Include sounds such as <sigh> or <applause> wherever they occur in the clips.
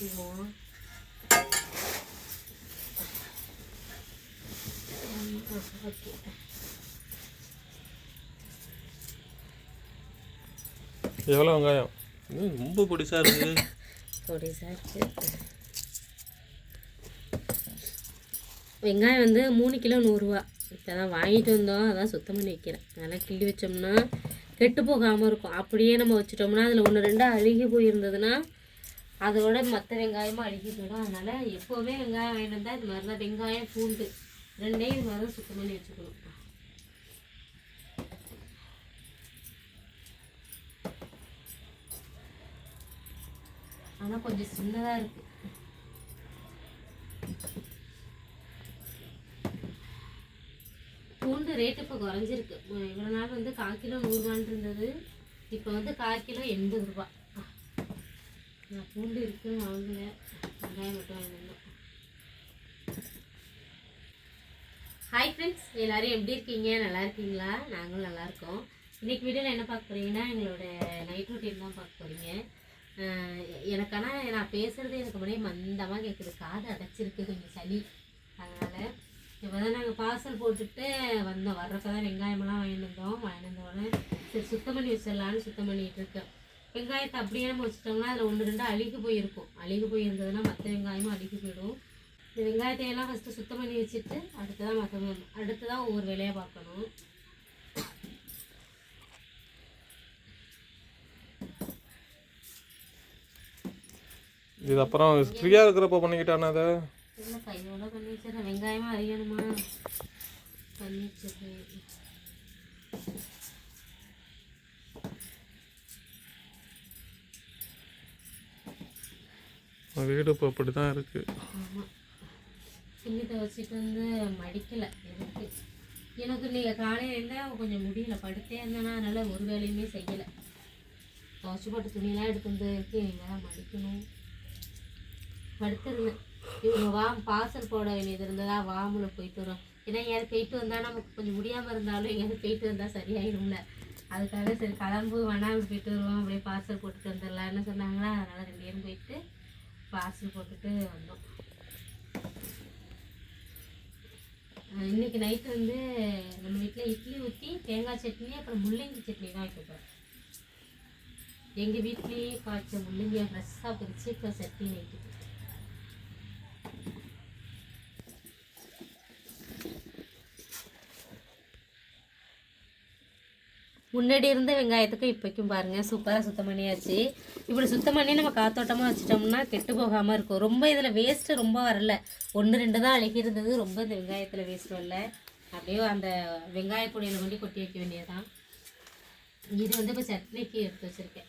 ஊற்றிடுவோம் okay எவ்வளோ வெங்காயம் ரொம்ப பொடிசாக இருக்குது பொடி சாச்சு வெங்காயம் வந்து மூணு கிலோ நூறுரூவா இப்போ தான் வாங்கிட்டு வந்தோம். அதான் சுத்தம் பண்ணி வைக்கிறேன். நல்லா கிள்ளி வச்சோம்னா கெட்டு போகாமல் இருக்கும். அப்படியே நம்ம வச்சுட்டோம்னா அதில் ஒன்று ரெண்டு அழுகி போயிருந்ததுன்னா அதோட மற்ற வெங்காயமும் அழுகி போயிடும் அதனால் எப்போவுமே வெங்காயம் வாங்கிட்டு வந்தால் இது மாதிரி தான் வெங்காயம் பூண்டு ரெண்டையும் இது மாதிரி தான் சுத்தம் பண்ணி வச்சுக்கணும். ஆனால் கொஞ்சம் சின்னதாக இருக்குது பூண்டு ரேட் இப்போ குறைஞ்சிருக்கு. இவ்வளோ நாள் வந்து கால் கிலோ நூறுரூவான்னு இருந்தது இப்போ வந்து கால் கிலோ எண்பது ரூபா நான் பூண்டு இருக்கு வாங்கல வெங்காயம் மட்டும் வாங்கினோம் ஹாய் ஃப்ரெண்ட்ஸ் எல்லோரும் எப்படி இருக்கீங்க? நல்லா இருக்கீங்களா? நாங்களும் நல்லா இருக்கோம். இன்னைக்கு வீடியோவில் என்ன பார்க்க போகிறீங்கன்னா எங்களோட நைட் ரொட்டீன் தான் பார்க்க போகிறீங்க எனக்கான எனக்கு ஆனால் நான் பேசுகிறது எனக்கு முன்னாடியே மந்தமாக கேட்குது காது அடைச்சிருக்கு கொஞ்சம் சளி. அதனால் இப்போ தான் நாங்கள் பார்சல் போட்டுட்டு வந்தோம். வர்றப்ப தான் வெங்காயமெல்லாம் வாங்கிட்டு வந்தோம். வாங்கிட்டு வந்தோடனே சரி சுத்தம் பண்ணி வச்சிடலான்னு சுத்தம் பண்ணிகிட்டு இருக்கேன். வெங்காயத்தை அப்படியே நம்ம வச்சிட்டோம்னா அதில் ஒன்று ரெண்டு அழுகி போயிருக்கும். அழுகி போயிருந்ததுன்னா மற்ற வெங்காயமும் அழுகி போயிடும். இந்த வெங்காயத்தை எல்லாம் ஃபஸ்ட்டு சுத்தம் பண்ணி வச்சுட்டு அடுத்து தான் மற்ற அடுத்து தான் ஒவ்வொரு வேலையாக பார்க்கணும். இது அப்புறம் ஃப்ரீயாக இருக்கிறப்ப பண்ணிக்கிட்டானே அதை? இல்லை கையோட பண்ணி வச்சிடறேன். வெங்காயமாக அறியணுமா பண்ணி வச்சிடுறேன். வீடு இப்போ அப்படி தான் இருக்குது துணி துவச்சிட்டு வந்து மடிக்கலை எனக்கு எனக்கு நீங்கள் காலையில் கொஞ்சம் முடியல. படுத்தே இருந்தேன்னா அதனால் ஒரு வேலையுமே செய்யலை. துவச்சி போட்ட துணியெல்லாம் எடுத்து வந்து நீங்கள் மடிக்கணும். படுத்துருந்தேன். இவங்க வா பார்சல் போட வேண்டியது இருந்ததா வாமுல போயிட்டு வரோம். ஏன்னா எங்கேயாவது போயிட்டு வந்தால் நமக்கு கொஞ்சம் முடியாமல் இருந்தாலும் எங்கேயாவது போயிட்டு வந்தால் சரியாயிடும்ல அதுக்காக சரி கிளம்பு வேணாம் போயிட்டு வருவோம் அப்படியே பார்சல் போட்டுட்டு வந்துடலான்னு சொன்னாங்களா அதனால் ரெண்டு பேரும் போயிட்டு பார்சல் போட்டுட்டு வந்தோம். இன்னைக்கு நைட்டு வந்து நம்ம வீட்டில் இட்லி ஊற்றி தேங்காய் சட்னி அப்புறம் முள்ளங்கி சட்னி தான் வைக்க எங்கள் வீட்லேயே காய்ச்ச முள்ளங்கியை ஃப்ரெஷ்ஷாக பிரித்து இப்போ சட்னி நைட்டு முன்னாடி இருந்த வெங்காயத்துக்கும் இப்போக்கும் பாருங்கள் சூப்பராக சுத்தம் பண்ணியாச்சு. இப்படி சுத்தம் பண்ணி நம்ம காத்தோட்டமாக வச்சிட்டோம்னா கெட்டு போகாமல் இருக்கும். ரொம்ப இதில் வேஸ்ட்டு ரொம்ப வரல. ஒன்று ரெண்டு தான் அழுகி இருந்தது ரொம்ப இந்த வெங்காயத்தில் வேஸ்ட் வரல. அப்படியே அந்த வெங்காய பொடியில் கொண்டு கொட்டி வைக்க வேண்டியதுதான். இது வந்து இப்போ சட்னிக்கு எடுத்து வச்சுருக்கேன்.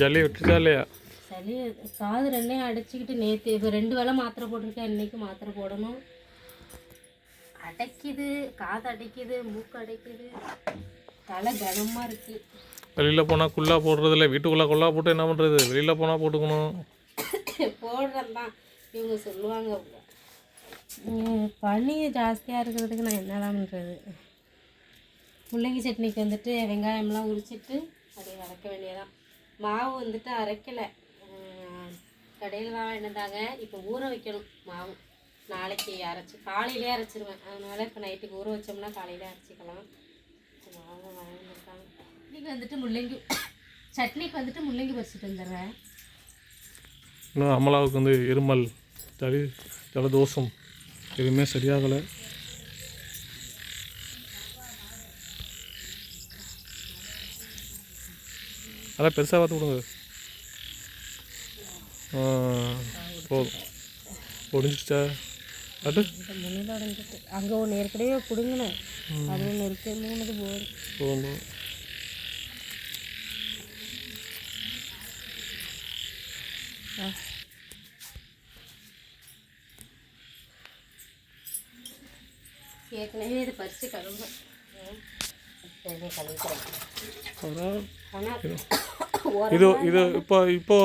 ஜல்லி விட்டுச்சா இல்லையா? சளி காது ரெண்டையும் அடைச்சிக்கிட்டு நேற்று இப்போ ரெண்டு வேளை மாத்திரை போட்டிருக்கேன். இன்னைக்கு மாத்திரை போடணும். அடைக்குது காது அடைக்குது மூக்கு அடைக்குது. தலை கனமாக இருக்கு. வெளியில் போனால் குள்ளா போடுறதில்ல வீட்டுக்குள்ளே குள்ளா போட்டு என்ன பண்ணுறது வெளியில் போனால் போட்டுக்கணும். <coughs> போடுறேன் தான் இவங்க சொல்லுவாங்க பனி ஜாஸ்தியாக இருக்கிறதுக்கு நான் என்னதான் பண்ணுறது முள்ளங்கி சட்னிக்கு வந்துட்டு வெங்காயம்லாம் உரிச்சிட்டு அப்படியே வதக்க வேண்டியதான் மாவு வந்துட்டு அரைக்கலை. கடையில் தான் வாங்கிட்டாங்க இப்போ ஊற வைக்கணும் மாவு. நாளைக்கு அரைச்சி காலையிலே அரைச்சிருவேன். அதனால இப்போ நைட்டுக்கு ஊற வச்சோம்னா காலையிலே அரைச்சிக்கலாம். வாங்கிட்டாங்க இன்னைக்கு வந்துட்டு முள்ளங்கி சட்னிக்கு வந்துட்டு முள்ளங்கி பறிச்சிட்டு வந்துடுறேன். இன்னும் அமலாவுக்கு வந்து இருமல் சளி ஜலதோஷம் எதுவுமே சரியாகலை. அதான் பெருசாக பார்த்து கொடுங்க. போதும். ஒடிஞ்சிச்சா அது முன்னில் அங்கே ஒன்று ஏற்கனவே பிடுங்கினேன் அது ஒன்று இருக்கு. மூணுது போதும். ஏற்கனவே இது பறித்து இது இது இப்போ இப்போ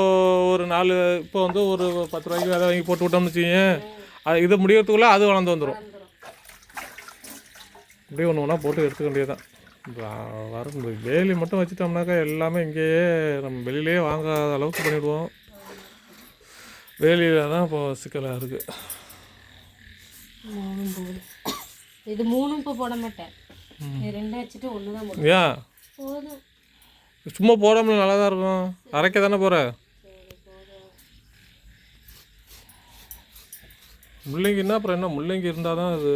ஒரு நாலு இப்போ வந்து ஒரு பத்து ரூபாய்க்கு விதை வாங்கி போட்டு விட்டோம்னு வச்சுக்கோங்க அது இது முடியறதுக்குள்ளே அது வளர்ந்து வந்துடும் அப்படியே ஒன்று ஒன்றா போட்டு எடுத்துக்க வேண்டியதுதான். வ- வர இந்த வேலி மட்டும் வச்சுட்டோம்னாக்கா எல்லாமே இங்கேயே நம்ம வெளியிலேயே வாங்காத அளவுக்கு பண்ணிவிடுவோம் வேலியில் தான் இப்போ சிக்கலாக இருக்குது இது மூணும் இப்போ போட மாட்டேன். இது ரெண்டும் வச்சுட்டு ஒன்று தான் ஏன்? சும்மா போடாமல் நல்லா தான் இருக்கும். அரைக்க தானே போகிற சரி போதும் முள்ளங்கின்னா அப்புறம் என்ன? முள்ளங்கி இருந்தால் தான் அது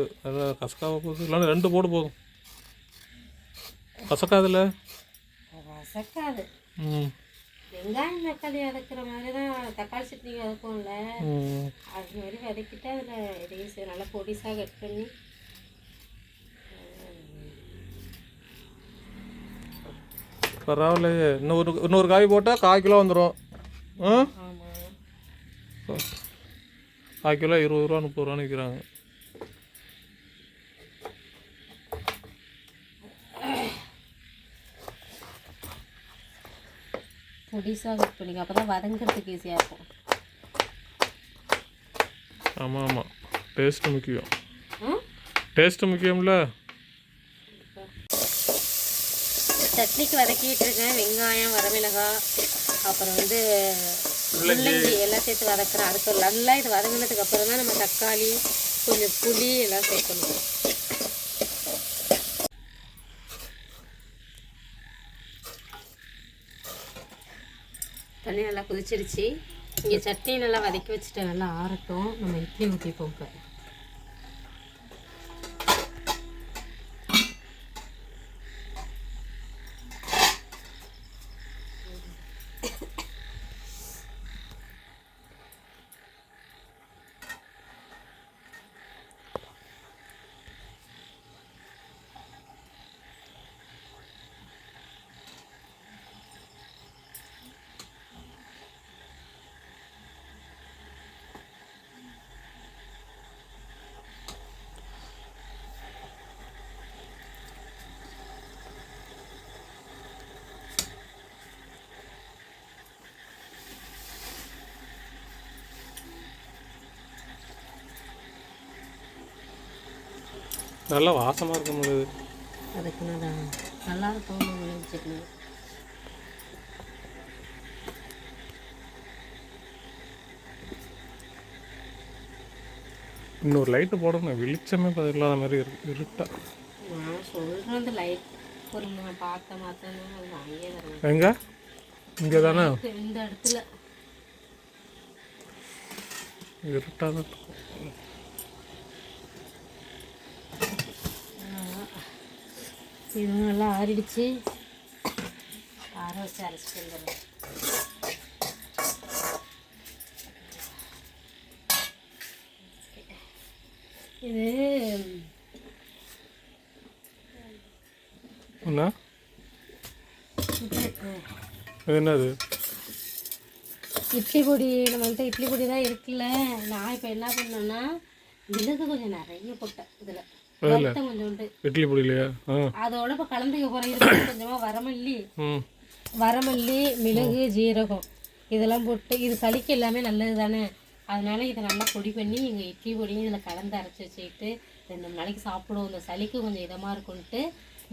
கசக்காக போகுது. இல்லைன்னா ரெண்டு போடு போதும். கசக்காதுல்ல? வசக்காது ம். வெங்காயம் தக்காளி வதக்குற மாதிரி தான் தக்காளி சட்னி வதக்கும்ல ம். அது மாதிரி வதக்கிட்டு அதில் இதையும் சே- நல்லா பொடிசாக கட் பண்ணி பரவாயில்லையே. இன்னொரு இன்னொரு காய் போட்டால் கால் கிலோ வந்துடும் ஆ? ஆமாம் கால் இருபது ரூபா முப்பது ரூபான்னு விற்கிறாங்க. பொடிசாக கட் பண்ணிக்க அப்போ தான் வதங்குறதுக்கு ஈஸியாக இருக்கும். ஆமாம் ஆமாம் டேஸ்ட்டு முக்கியம். டேஸ்ட்டு முக்கியம்ல. சட்னிக்கு வதக்கிட்டு இருக்கேன் வெங்காயம் வரமிளகாய் அப்புறம் வந்து முள்ளங்கி எல்லாம் சேர்த்து வதக்குறோம் அதுக்கு நல்லா இது வதங்கினதுக்கு அப்புறம் தான் நம்ம தக்காளி கொஞ்சம் புளி எல்லாம் சேர்க்கணும். தண்ணி நல்லா குதிச்சிருச்சு. இங்கே சட்னி நல்லா வதக்கி வச்சுட்டு நல்லா ஆறட்டும். நம்ம இட்லி ஊற்றிப்போம் இப்போ. நல்லா வாசமாக இருக்க முடியுது அதுக்கு நான் நல்லா இருக்கும் சட்னி இன்னொரு லைட்டு போடணும். வெளிச்சமே இப்போ இல்லாத மாதிரி இருக்கு இருட்டா. நான் லைட் நான் பார்த்த தரேன் எங்க? இங்கே தானே? இந்த இடத்துல. இருட்டாக தான் இதுவும் நல்லா ஆறிடுச்சு. ஆற வச்சு அரைச்சிட்டு வந்துடுறேன் இது என்ன? என்னது? இட்லி பொடி நம்மள்ட்ட இட்லி பொடி தான் இருக்குல்ல. நான் இப்போ என்ன பண்ணேன்னா மிளகு கொஞ்சம் நிறைய போட்டேன் இதில். வருத்தம் கொஞ்சோண்டு. இட்லி பொடியிலையா அதோட இப்போ இது கொஞ்சமாக வரமல்லி. வரமல்லி மிளகு ஜீரகம். இதெல்லாம் போட்டு இது சளிக்கு எல்லாமே நல்லது தானே அதனால இதை நல்லா பொடி பண்ணி எங்கள் இட்லி பொடியும் இதில் கலந்து அரைச்சி வச்சுக்கிட்டு ரெண்டு மூணு நாளைக்கு சாப்பிடுவோம். இந்த சளிக்கு கொஞ்சம் இதமாக இருக்கும்ன்ட்டு.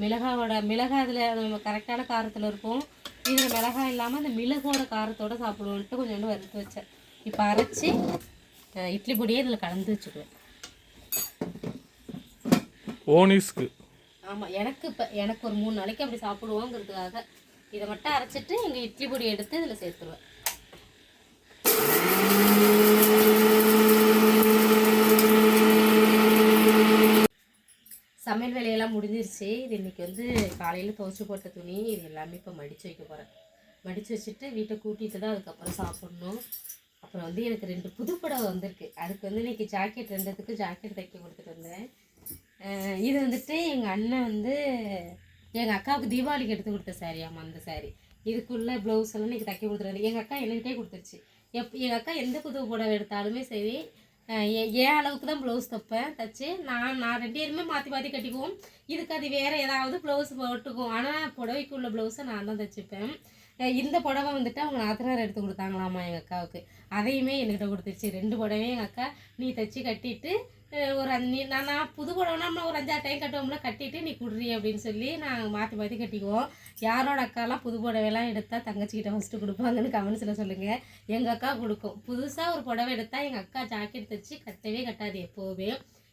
மிளகாவோட மிளகாய் அதில் நம்ம கரெக்டான காரத்தில் இருக்கும் இதில் மிளகாய் இல்லாமல் அந்த மிளகோட காரத்தோட சாப்பிடுவோன்ட்டு கொஞ்சோண்டு வறுத்து வச்சேன். இப்போ அரைச்சி இட்லி பொடியே இதில் கலந்து வச்சுக்குவேன். ஓனிஸ்க்கு. ஆமாம் எனக்கு இப்போ எனக்கு ஒரு மூணு நாளைக்கு அப்படி சாப்பிடுவோங்கிறதுக்காக இதை மட்டும் அரைச்சிட்டு எங்கள் இட்லி பொடி எடுத்து இதில் சேர்த்துருவேன். சமையல் வேலையெல்லாம் முடிஞ்சிருச்சு. இது இன்னைக்கு வந்து காலையில் துவச்சி போட்ட துணி இது எல்லாமே இப்போ மடித்து வைக்க போகிறேன் மடித்து வச்சுட்டு வீட்டை கூட்டிட்டு தான் அதுக்கப்புறம் சாப்பிட்ணும். அப்புறம் வந்து எனக்கு ரெண்டு புதுப்படம் வந்திருக்கு. அதுக்கு வந்து இன்னைக்கு ஜாக்கெட் ரெண்டுத்துக்கு ஜாக்கெட் தைக்க கொடுத்துட்டு வந்தேன். இது வந்துட்டு எங்கள் அண்ணன் வந்து எங்கள் அக்காவுக்கு தீபாவளிக்கு எடுத்து கொடுத்த saree ஆமாம் அந்த சாரி இதுக்குள்ள ப்ளவுஸ் எல்லாம் இன்னைக்கு தைக்க கொடுத்துருவாரு எங்கள் அக்கா என்கிட்டே கொடுத்துருச்சு. எப் எங்கள் அக்கா எந்த புது புடவை எடுத்தாலுமே சரி எ- என் அளவுக்கு தான் ப்ளவுஸ் தைப்பேன் தைச்சு நான் நான் ரெண்டு பேருமே மாற்றி மாற்றி கட்டிக்குவோம். இதுக்கு அது வேறு ஏதாவது ப்ளவுஸ் போட்டுக்குவோம். ஆனால் புடவைக்கு உள்ள ப்ளவுஸை நான் தான் தைச்சிப்பேன். இந்த புடவை வந்துட்டு அவங்க நாத்தனார் எடுத்து கொடுத்தாங்களாமா எங்கள் அக்காவுக்கு. அதையுமே என்கிட்ட கொடுத்துருச்சு. ரெண்டு புடவையும் எங்கள் அக்கா நீ தைச்சி கட்டிட்டு ஒரு அஞ்சு நீ நான் நான் புது புடவைனா நம்ம ஒரு அஞ்சாறு டைம் கட்டுவோம்ல கட்டிட்டு நீ குடுறி அப்படின்னு சொல்லி நாங்கள் மாற்றி மாற்றி கட்டிக்குவோம். யாரோட அக்காலாம் புது புடவைலாம் எடுத்தால் தங்கச்சிக்கிட்ட ஃபஸ்ட்டு கொடுப்பாங்கன்னு கமெண்ட்ஸில் சொல்லுங்கள் எங்கள் அக்கா கொடுக்கும். புதுசாக ஒரு புடவை எடுத்தால் எங்கள் அக்கா ஜாக்கெட் தைச்சி கட்டவே கட்டாது எப்போவுமே.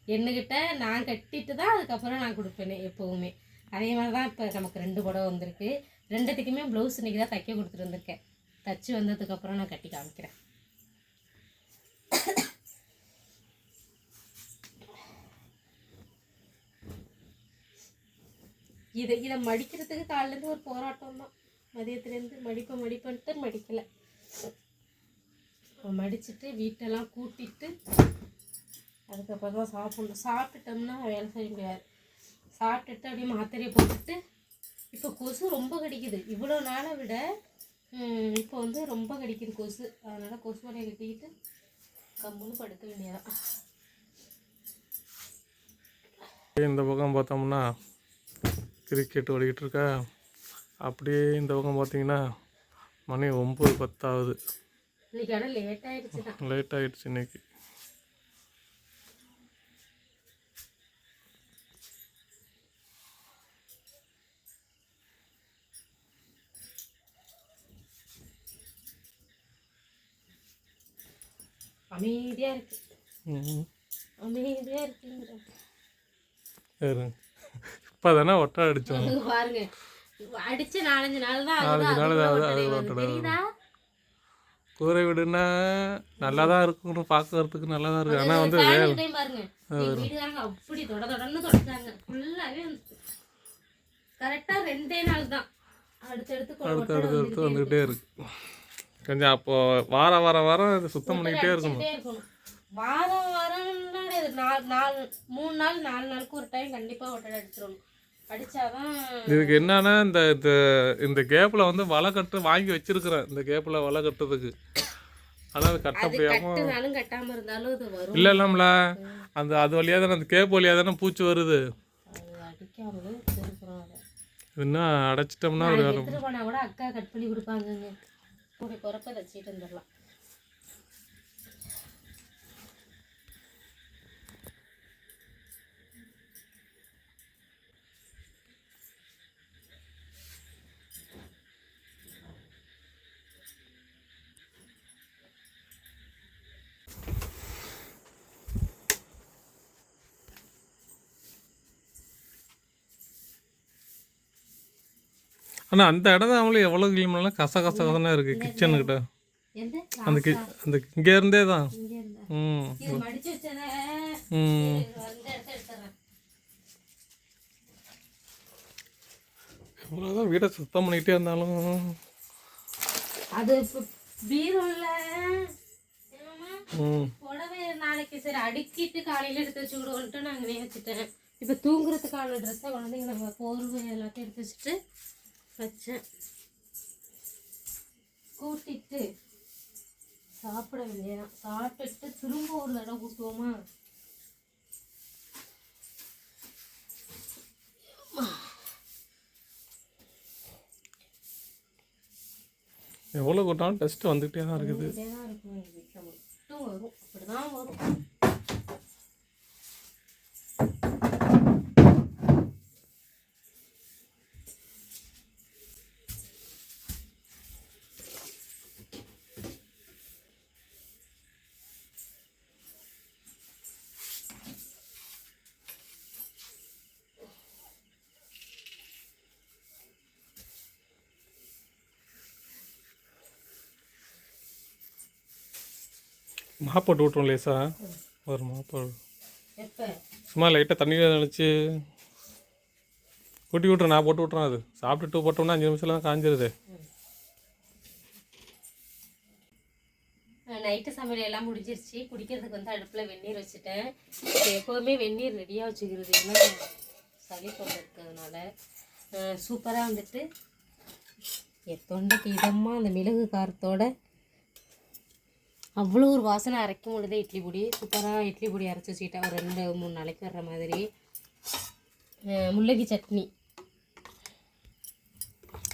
என்னக்கிட்ட நான் கட்டிட்டு தான் அதுக்கப்புறம் நான் கொடுப்பேனே எப்போவுமே. அதே மாதிரி தான் இப்போ நமக்கு ரெண்டு புடவை வந்திருக்கு. ரெண்டுத்துக்குமே ப்ளவுஸ் இன்றைக்கி தான் தைக்க கொடுத்துட்டு வந்திருக்கேன். தச்சு வந்ததுக்கப்புறம் நான் கட்டி காமிக்கிறேன். இதை இதை மடிக்கிறதுக்கு காலிலேருந்து ஒரு போராட்டம் தான். மதியத்துலேருந்து மடிப்பை மடிப்பன்ட்டு மடிக்கலை. மடிச்சுட்டு வீட்டெல்லாம் கூட்டிட்டு அதுக்கப்புறம் தான் சாப்பிடணும். சாப்பிட்டுட்டோம்னா வேலை செய்ய முடியாது. சாப்பிட்டுட்டு அப்படியே மாத்திரையை போட்டுட்டு இப்போ கொசு ரொம்ப கடிக்குது. இவ்வளோ நாளை விட இப்போ வந்து ரொம்ப கடிக்குது கொசு. அதனால் கொசு வலையை கட்டிக்கிட்டு கம்முன்னு படுக்க வேண்டியதான் இந்த பக்கம் பார்த்தோம்னா கிரிக்கெட் ஓடிக்கிட்டு இருக்கா அப்படியே இந்த பக்கம் பார்த்தீங்கன்னா மணி ஒம்பது பத்தாவது. லேட் ஆகிடுச்சு இன்னைக்கு. அமைதியாக இருக்கு. அமைதியாக இருக்குங்கிற சரி இப்போ தானே ஒட்டை அடித்தோம் <laughs> பாருங்க. அடிச்ச நாலஞ்சு நாள் தான் நாலஞ்சு நாள் தான் கூரை வீடுன்னா நல்லா தான் இருக்கும் பார்க்கறதுக்கு நல்லா தான் இருக்குது ஆனால் வந்து அப்படி தொட தொடன்னு தொடச்சாங்க ஃபுல்லாவே கரெக்டா ரெண்டே நாள் தான். அடுத்தடுத்து கொ- அடுத்து வந்துக்கிட்டே இருக்கு. கொஞ்சம் அப்போ வாரம் வாரம் வாரம் இது சுத்தம் பண்ணிக்கிட்டே இருக்கணும். வாரம் நாலு நாலு மூணு நாள் நாலு நாளுக்கு ஒரு டைம் கண்டிப்பா ஒட்டடை அடிச்சிடணும். இதுக்கு என்னன்னா இந்த இந்த கேப்பில் வந்து வலை கட்டு வாங்கி வச்சிருக்கிறேன். இந்த கேப்பில் வலை கட்டுறதுக்கு. ஆனால் அது கட்ட முடியாம இல்லை இல்லம்ல. அந்த அது வழியாக தானே அந்த கேப் வழியாக தானே பூச்சி வருது. இன்னும் அடைச்சிட்டோம்னா ஒரு அக்கா கட் பண்ணி கொடுப்பாங்கங்க. ஆனால் அந்த இடம் தான் அவளும் எவ்வளோ கிளீனாலும் கச கச கசனா இருக்குது கிச்சனுக்கிட்ட. அந்த கி அந்த இங்கே இருந்தே தான். ம். ம். எவ்வளோதான் வீடை சுத்தம் பண்ணிக்கிட்டே இருந்தாலும். அது பீரோல புடவை நாளைக்கு சரி அடுக்கிட்டு காலையில எடுத்து வச்சு விடுவோன்ட்டு நான் அங்கே வச்சுட்டேன் இப்போ தூங்குறதுக்கான ட்ரெஸ்ஸை குழந்தைங்க நம்ம போர்வை எல்லாத்தையும் எடுத்து வச்சுட்டு வச்சேன் கூட்டிட்டு சாப்பிட வேண்டியதான் சாப்பிட்டுட்டு திரும்ப ஒரு தடவை கூட்டுவோமா? எவ்வளோ கூட்டாலும் டெஸ்ட் வந்துக்கிட்டே தான் இருக்குது. இதே தான் இருக்கும். எங்கள் வீட்டில் மட்டும் வரும். மாப்போட்டு விட்ருவோம் லேசா. ஒரு மாப்போடு எப்போ சும்மா லைட்டாக தண்ணியில் நினச்சி கூட்டி விட்றேன் நான் போட்டு விட்றேன் அது. சாப்பிட்டுட்டு போட்டோம்னா அஞ்சு நிமிஷம்லாம் காஞ்சிருது. நைட்டு சமையல் எல்லாம் முடிஞ்சிருச்சு. குடிக்கிறதுக்கு வந்து அடுப்பில் வெந்நீர் வச்சுட்டேன். எப்போவுமே வெந்நீர் ரெடியாக வச்சுக்கிறது ஏன்னா சளி தொண்டை இருக்கிறதுனால. சூப்பராக வந்துட்டு எத்தொண்டைக்கு இதமாக அந்த மிளகு காரத்தோட அவ்வளோ ஒரு வாசனை அரைக்கும் பொழுதே இட்லி பொடி. சூப்பராக இட்லி பொடி அரைச்சி வச்சுக்கிட்டேன். ஒரு ரெண்டு மூணு நாளைக்கு வர்ற மாதிரி. முள்ளங்கி சட்னி.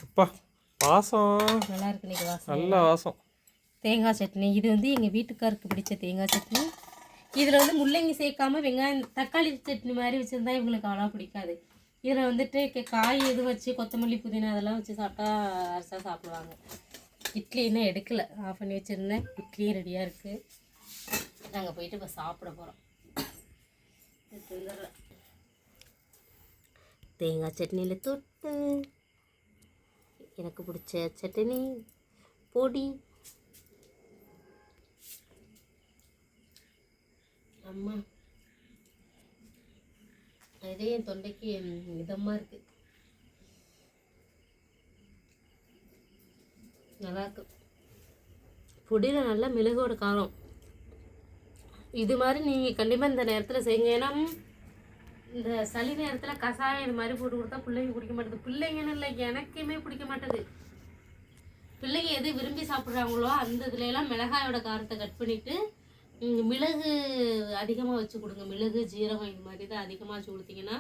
அப்பா வாசம். நல்லா இருக்கு வாசம். நல்ல வாசம். தேங்காய் சட்னி. இது வந்து எங்கள் வீட்டுக்காருக்கு பிடிச்ச தேங்காய் சட்னி. இதில் வந்து முள்ளங்கி சேர்க்காம வெங்காயம் தக்காளி சட்னி மாதிரி வச்சுருந்தா இவங்களுக்கு அவ்வளோ பிடிக்காது. இதில் வந்துட்டு காய் எது வச்சு கொத்தமல்லி புதினா அதெல்லாம் வச்சு சாப்பிட்டா அரிசா சாப்பிடுவாங்க. இட்லி இன்னும் எடுக்கலை. ஆஃப் பண்ணி வச்சுருந்தேன். இட்லியும் ரெடியாக இருக்குது நாங்கள் போயிட்டு இப்போ சாப்பிட போகிறோம் தேங்காய் சட்னியில் தொட்டு. எனக்கு பிடிச்ச சட்னி பொடி. அம்மா அதே என் தொண்டைக்கு இதமாக இருக்குது நல்லாயிருக்கு பொடியில் நல்லா மிளகோட காரம். இது மாதிரி நீங்கள் கண்டிப்பாக இந்த நேரத்தில் செய்யுங்க. ஏன்னா இந்த சளி நேரத்தில் கஷாயம் இது மாதிரி போட்டு கொடுத்தா பிள்ளைங்க குடிக்க மாட்டேது. பிள்ளைங்கன்னு இல்லை எனக்குமே பிடிக்க மாட்டேது. பிள்ளைங்க எது விரும்பி சாப்பிட்றாங்களோ அந்த இதுலலாம் மிளகாயோட காரத்தை கட் பண்ணிவிட்டு நீங்கள் மிளகு அதிகமாக வச்சு கொடுங்க. மிளகு ஜீரகம் இது மாதிரி தான் அதிகமாக வச்சு கொடுத்தீங்கன்னா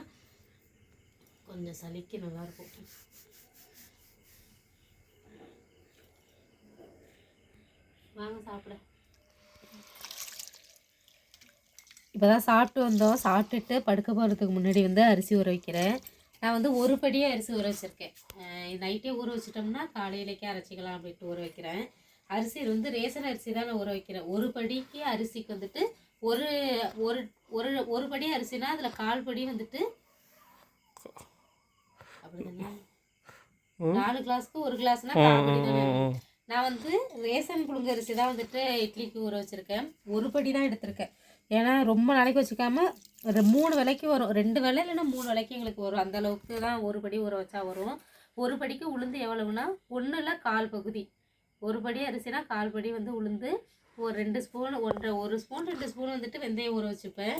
கொஞ்சம் சளிக்கு நல்லாயிருக்கும் வாங்க சாப்பிட. இப்போ தான் சாப்பிட்டு வந்தோம். சாப்பிட்டுட்டு படுக்க போகிறதுக்கு முன்னாடி வந்து அரிசி ஊற வைக்கிறேன். நான் வந்து ஒரு படியே அரிசி ஊற வச்சுருக்கேன். நைட்டே ஊற வச்சிட்டோம்னா காலையிலேக்கே அரைச்சிக்கலாம் அப்படின்ட்டு ஊற வைக்கிறேன். அரிசி வந்து ரேஷன் அரிசி தான் நான் ஊற வைக்கிறேன். ஒரு படிக்கு அரிசிக்கு வந்துட்டு ஒரு ஒரு ஒரு ஒரு படி அரிசினா அதில் கால் படி வந்துட்டு அப்படிதானே? நாலு கிளாஸ்க்கு ஒரு கிளாஸ்னா கால் படி தானே. நான் வந்து ரேஷன் புழுங்க அரிசி தான் வந்துட்டு இட்லிக்கு ஊற வச்சுருக்கேன். ஒரு படி தான் எடுத்திருக்கேன். ஏன்னா ரொம்ப நாளைக்கு வச்சுக்காம ஒரு மூணு விலைக்கு வரும். ரெண்டு விலை இல்லைன்னா மூணு விலைக்கு எங்களுக்கு வரும். அந்த அளவுக்கு தான் ஒரு படி ஊற வச்சா வரும். ஒரு படிக்கு உளுந்து எவ்வளவுனா ஒன்றில் கால் பகுதி. ஒரு படி அரிசினா கால் படி வந்து உளுந்து. ஒரு ரெண்டு ஸ்பூன் ஒன்றரை ஒரு ஸ்பூன் ரெண்டு ஸ்பூன் வந்துட்டு வெந்தயம் ஊற வச்சுப்பேன்.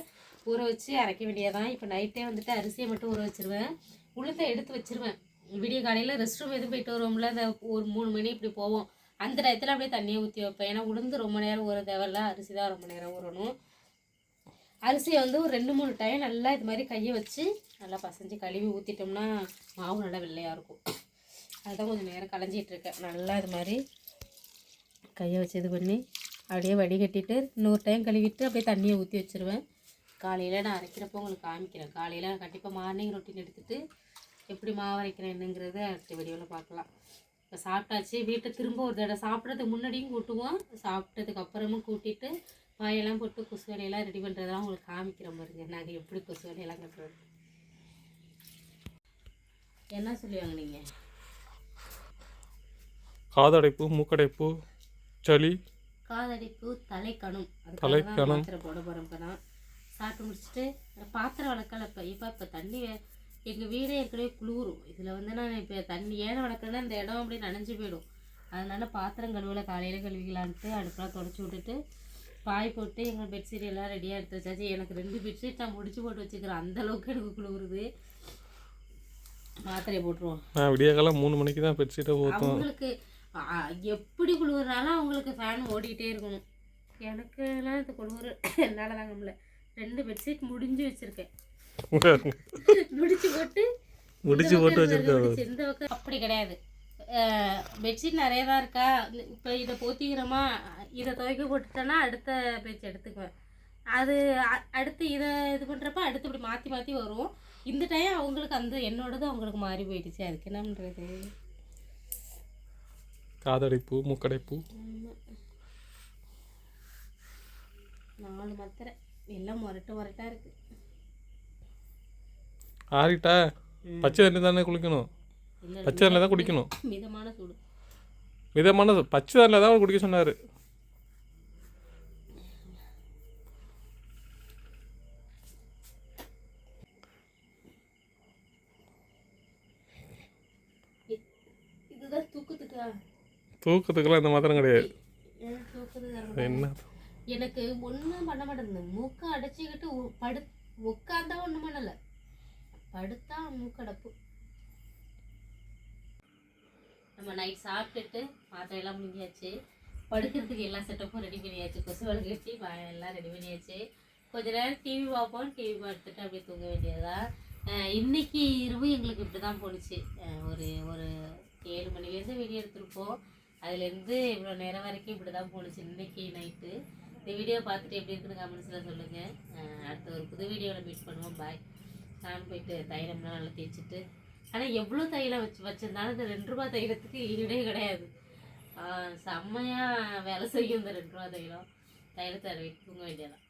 ஊற வச்சு அரைக்க வேண்டியதான் இப்போ நைட்டே வந்துட்டு அரிசியை மட்டும் ஊற வச்சுருவேன். உளுந்தை எடுத்து வச்சிருவேன். விடிய காலையில் ரெஸ்ட் ரூம் எதுவும் போயிட்டு வருவோம்ல அந்த ஒரு மூணு மணி இப்படி போவோம். அந்த டயத்தில் அப்படியே தண்ணியை ஊற்றி வைப்பேன். ஏன்னா உளுந்து ரொம்ப நேரம் ஊற தேவையில்ல. அரிசி தான் ரொம்ப நேரம் ஊறணும். அரிசியை வந்து ஒரு ரெண்டு மூணு டைம் நல்லா இது மாதிரி கையை வச்சு நல்லா பசஞ்சு கழுவி ஊற்றிட்டோம்னா மாவு நல்லா வெள்ளையாக இருக்கும். அதுதான் கொஞ்சம் நேரம் களைஞ்சிட்டு இருக்கேன். நல்லா இது மாதிரி கையை வச்சு இது பண்ணி அப்படியே வடிகட்டிட்டு இன்னொரு டைம் கழுவிட்டு அப்படியே தண்ணியை ஊற்றி வச்சிருவேன். காலையில் நான் அரைக்கிறப்போ உங்களுக்கு காமிக்கிறேன். காலையில் கண்டிப்பாக மார்னிங் ரொட்டீன் எடுத்துகிட்டு எப்படி மாவு அரைக்கிறேன் என்னங்கிறத அடுத்த வீடியோவில் பார்க்கலாம். இப்போ சாப்பிட்டாச்சு. வீட்டை திரும்ப ஒரு தடவை சாப்பிட்றதுக்கு முன்னாடியும் கூட்டுவோம். சாப்பிட்டதுக்கு அப்புறமும் கூட்டிட்டு வாயெல்லாம் போட்டு கொசு வேலையெல்லாம் ரெடி பண்ணுறதெல்லாம் உங்களுக்கு காமிக்கிறேன் பாருங்க நாங்கள் எப்படி கொசு வேலையெல்லாம் கட்டுறது? என்ன சொல்லுவாங்க நீங்கள் காதடைப்பு மூக்கடைப்பு சளி. காதடிப்பு தலைக்கணும். தலைக்கணம். போட போகிறோம் இப்போ சாப்பிட்டு முடிச்சுட்டு பாத்திரம் வளர்க்கல இப்போ. இப்போ இப்போ தண்ணி எங்கள் வீடே ஏற்கனவே குளிரும். இதில் வந்து நான் இப்போ தண்ணி ஏன் வளர்க்குறேன்னா இந்த இடம் அப்படியே நனைஞ்சு போயிடும். அதனால பாத்திரம் கழுவல காலையில் கழுவிக்கலான்ட்டு அடுப்பெல்லாம் தொடச்சி விட்டுட்டு பாய் போட்டு எங்கள் பெட்ஷீட் எல்லாம் ரெடியாக எடுத்து வச்சாச்சு. எனக்கு ரெண்டு பெட்ஷீட் நான் முடிச்சு போட்டு வச்சுக்கிறேன். அந்த அளவுக்கு எனக்கு குளிருது. மாத்திரையை போட்டுருவோம். நான் விடிய காலம் மூணு மணிக்கு தான் பெட்ஷீட்டை ஊற்றும் அவங்களுக்கு எப்படி குளிர்னாலும் அவங்களுக்கு ஃபேன் ஓடிக்கிட்டே இருக்கணும். எனக்குலாம் இது குளிர் என்னால் தாங்க முடியல. ரெண்டு பெட்ஷீட் முடிஞ்சு வச்சிருக்கேன். முடிச்சு போட்டு முடிச்சு போட்டு பக்கம் வச்சிருக்கா இருக்கிறது முடிச்சு, இந்த பக்கம். அப்படி கிடையாது. பெட்ஷீட் நிறைய தான் இருக்கா? இப்போ இதை போத்திக்கிறோமா இதை துவைக்க போட்டுட்டேன்னா அடுத்த பேச்சு எடுத்துக்குவேன். அது அடுத்து இதை இது பண்ணுறப்ப அடுத்து இப்படி மாற்றி மாற்றி வரும். இந்த டைம் அவங்களுக்கு அந்த என்னோடது அவங்களுக்கு மாறி போயிடுச்சு. அதுக்கு என்ன பண்ணுறது காதடைப்பு மூக்கடைப்பு. நாலு மாத்திரை. எல்லாம் முரட்டு முரட்டா இருக்கு. ஆறிட்டா பச்சை தண்ணி தானே குளிக்கணும். பச்சை தண்ணியில் தான் குடிக்கணும். மிதமான சூடு. மிதமான பச்சை தண்ணியில் தான் அவர் குடிக்க சொன்னார். இதுதான் தூக்கத்துக்கா? தூக்கத்துக்கெல்லாம் இந்த மாத்திரம் கிடையாது. என்ன? எனக்கு ஒன்றும் பண்ண மாட்டேங்குது. மூக்கை அடைச்சிக்கிட்டு படு உட்காந்தா ஒன்றும் பண்ணலை. படுத்தா மூக்கடப்பு. நம்ம நைட் சாப்பிட்டுட்டு மாத்திரையெல்லாம் முடிஞ்சாச்சு படுக்கிறதுக்கு எல்லா செட்டப்பும் ரெடி பண்ணியாச்சு. கொசு வலை எல்லாம் ரெடி பண்ணியாச்சு. கொஞ்ச நேரம் டிவி பார்ப்போம். டிவி பார்த்துட்டு அப்படியே தூங்க வேண்டியதா இன்னைக்கு இரவு எங்களுக்கு இப்படி தான் போணுச்சு ஒரு ஒரு ஏழு மணிலேருந்து வீடியோ எடுத்திருப்போம். அதுலேருந்து இவ்வளோ நேரம் வரைக்கும் இப்படி தான் போணுச்சு இன்னைக்கு நைட்டு இந்த வீடியோ பார்த்துட்டு எப்படி இருக்குன்னு கமெண்ட்ஸில் சொல்லுங்கள் அடுத்த ஒரு புது வீடியோவில் மீட் பண்ணுவோம். பாய் நான் போயிட்டு தைலம்லாம் நல்லா தேய்ச்சிட்டு. ஆனால் எவ்வளோ தைலம் வச்சு வச்சிருந்தாலும் இந்த ரெண்டு ரூபா தைலத்துக்கு ஈடே கிடையாது. செம்மையாக வேலை செய்யும் இந்த ரெண்டு ரூபா தைலம். தைலத்தை தூங்க வேண்டியதான்